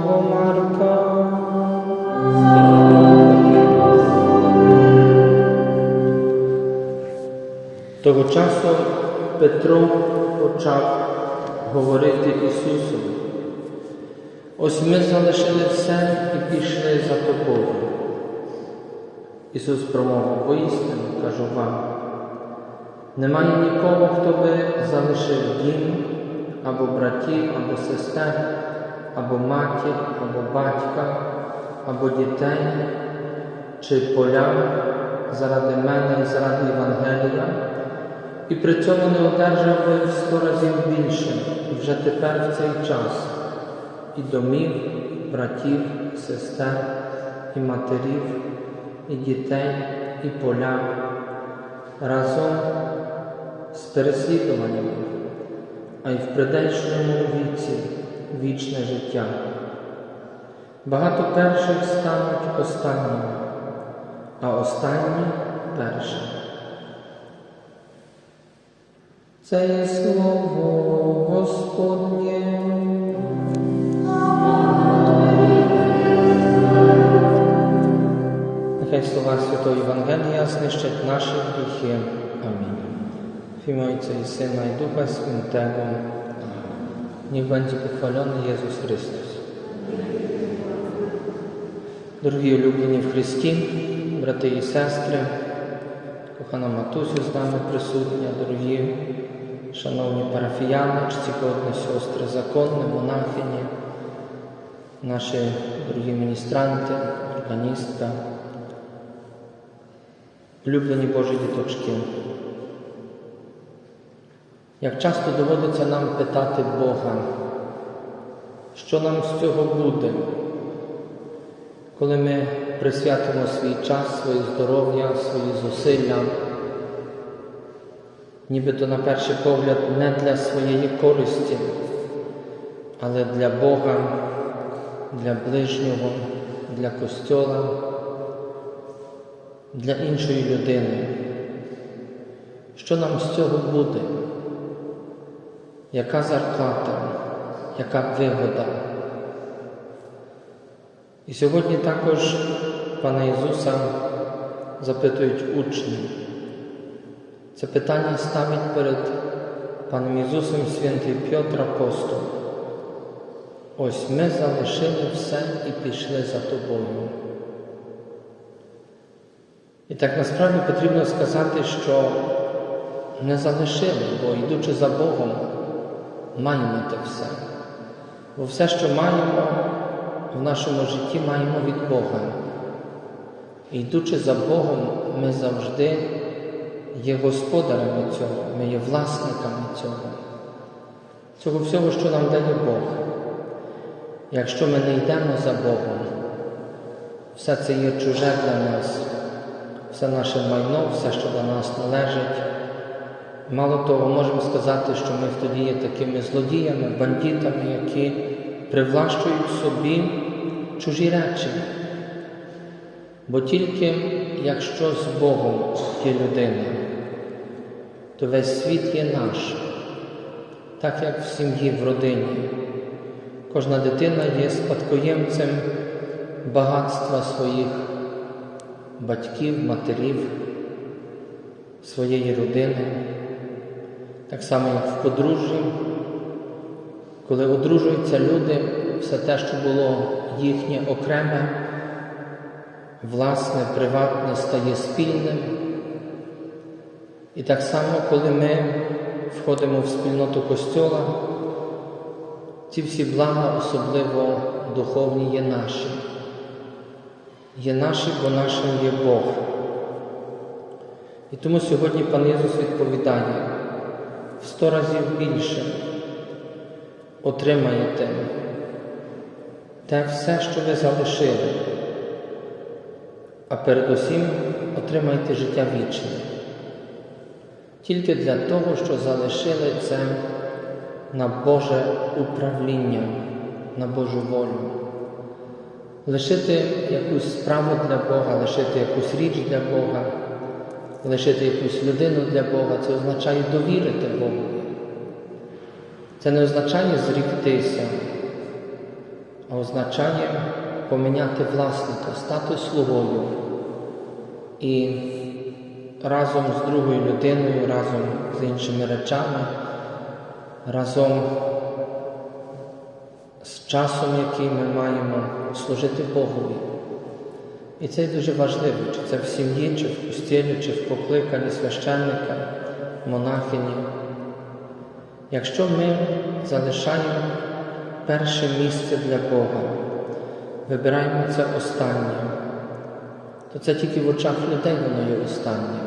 Святого Марка. Того часу Петро почав говорити Ісусові. Ось ми залишили все і пішли за тобою. Ісус промовив поістину, кажу вам, немає нікого, хто би залишив дім, або братів, або сестер, або матір, або батька, або дітей, чи поля заради мене і заради Євангелія, і при цьому не одержав в сто разів більше, і вже тепер в цей час, і домів, братів, сестер, і матерів, і дітей, і поля разом з переслідуваннями, а й в придечному віці вічне життя. Багато перших стануть останніми, а останні першими. Це є слово Господнє. Нехай слова Святого Євангелія знищать наші гріхи. Амінь. В Отця і Сина і Духа Святого. Niech będzie pochwalony Jezus Chrystus. Дорогі улюблені в Христі, брати і сестри, кохана матусю з нами присутня, дорогі, шановні парафіяни, чцікодні сестри, законні, монахині, наші дорогі міністранти, органістка, улюблені Божі діточки. Як часто доводиться нам питати Бога, що нам з цього буде, коли ми присвятимо свій час, своє здоров'я, свої зусилля, нібито на перший погляд не для своєї користі, але для Бога, для ближнього, для Костьола, для іншої людини. Що нам з цього буде? Яка зарплата, яка вигода? І сьогодні також пана Ісуса запитують учні. Це питання ставить перед паном Ісусом святий Петр Апостол. Ось ми залишили все і пішли за тобою. І так насправді потрібно сказати, що не залишили, бо йдучи за Богом, маємо те все. Бо все, що маємо в нашому житті, маємо від Бога. Йдучи за Богом, ми завжди є господарями цього, ми є власниками цього, цього всього, що нам дає Бог. Якщо ми не йдемо за Богом, все це є чуже для нас, все наше майно, все, що до нас належить. Мало того, можемо сказати, що ми тоді є такими злодіями, бандитами, які привлащують собі чужі речі. Бо тільки якщо з Богом є людина, то весь світ є наш, так як в сім'ї, в родині. Кожна дитина є спадкоємцем багатства своїх батьків, матерів, своєї родини. Так само, як в подружжі, коли одружуються люди, все те, що було їхнє окреме, власне, приватне, стає спільним. І так само, коли ми входимо в спільноту Костьола, ці всі блага, особливо духовні, є наші. Є наші, бо нашим є Бог. І тому сьогодні пан Ісус відповідає в сто разів більше отримаєте те все, що ви залишили, а передусім отримаєте життя вічне. Тільки для того, що залишили це на Боже управління, на Божу волю. Лишити якусь справу для Бога, лишити якусь річ для Бога, лишити якусь людину для Бога, це означає довірити Богу. Це не означає зріктися, а означає поміняти власника, стати слугою і разом з другою людиною, разом з іншими речами, разом з часом, який ми маємо служити Богові. І це дуже важливо, чи це в сім'ї, чи в пустілі, чи в покликанні священника, монахині. Якщо ми залишаємо перше місце для Бога, вибираємо це останнє, то це тільки в очах людей воно є останнє.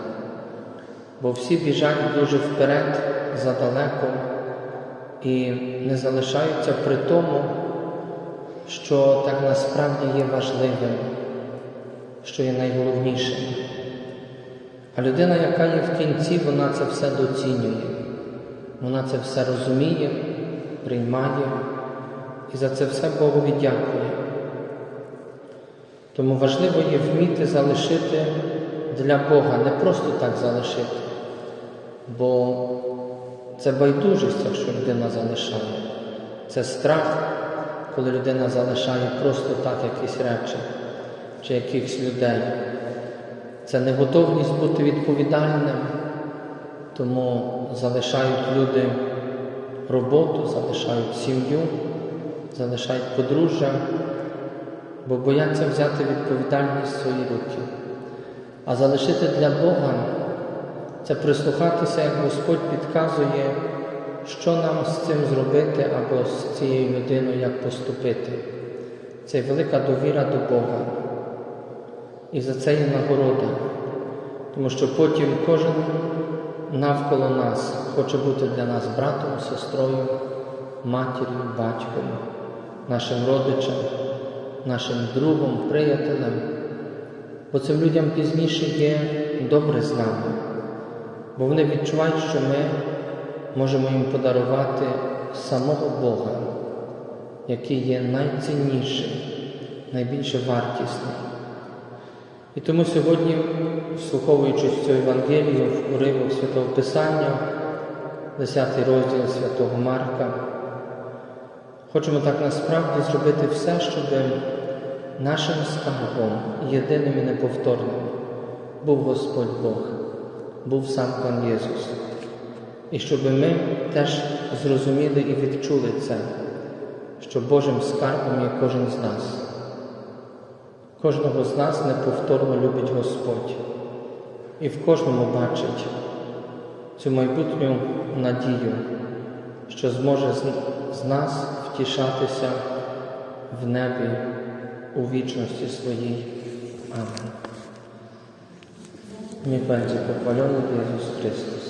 Бо всі біжать дуже вперед, задалеко і не залишаються при тому, що так насправді є важливим, що є найголовнішим. А людина, яка є в кінці, вона це все доцінює, вона це все розуміє, приймає і за це все Богові дякує. Тому важливо є вміти залишити для Бога, не просто так залишити, бо це байдужість, якщо людина залишає. Це страх, коли людина залишає просто так якісь речі чи якихось людей. Це неготовність бути відповідальним, тому залишають люди роботу, залишають сім'ю, залишають подружжя, бо бояться взяти відповідальність в свої руки. А залишити для Бога це прислухатися, як Господь підказує, що нам з цим зробити або з цією людиною як поступити. Це велика довіра до Бога. І за це є нагорода, тому що потім кожен навколо нас хоче бути для нас братом, сестрою, матір'ю, батьком, нашим родичем, нашим другом, приятелем. Бо цим людям пізніше є добре з нами, бо вони відчувають, що ми можемо їм подарувати самого Бога, який є найцінніший, найбільше вартісний. І тому сьогодні, вслуховуючись цю Євангелію в уривок Святого Писання, 10 розділ Святого Марка, хочемо так насправді зробити все, щоб нашим скарбом, єдиним і неповторним, був Господь Бог, був сам Пан Єсус. І щоб ми теж зрозуміли і відчули це, що Божим скарбом є кожен з нас. Кожного з нас неповторно любить Господь і в кожному бачить цю майбутню надію, що зможе з нас втішатися в небі у вічності своїй. Amen. Niech będzie pochwalony Jezus Chrystus.